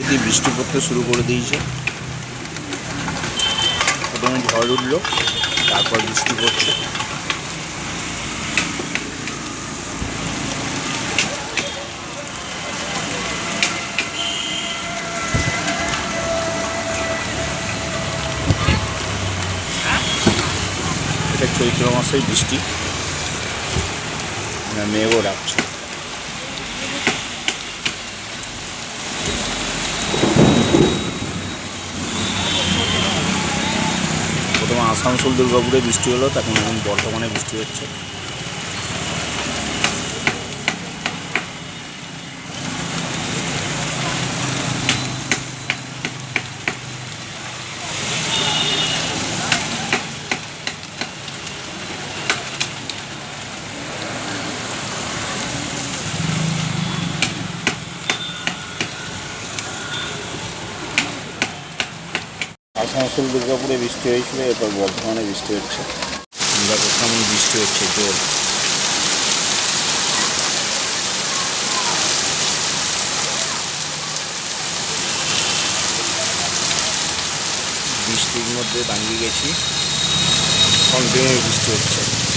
যদি বৃষ্টি পড়তে শুরু করে দিয়েছে। প্রথমে ঝড় উঠল, তারপর বৃষ্টি পড়ছে। এটা চৈত্র মাসেই বৃষ্টি। মেঘও ডাকছে। আসানসোল দুর্গাপুরে বৃষ্টি হলো তখন এখন বর্ধমানে বৃষ্টি হচ্ছে। আসানসোল দুর্গাপুরে বৃষ্টি হয়েছিল, এরপর বর্ধমানে বৃষ্টি হচ্ছে। দেখো কেমন বৃষ্টি হচ্ছে, জোর। বৃষ্টির মধ্যে দাঁড়িয়ে গেছি। কন্টিনিউ বৃষ্টি হচ্ছে।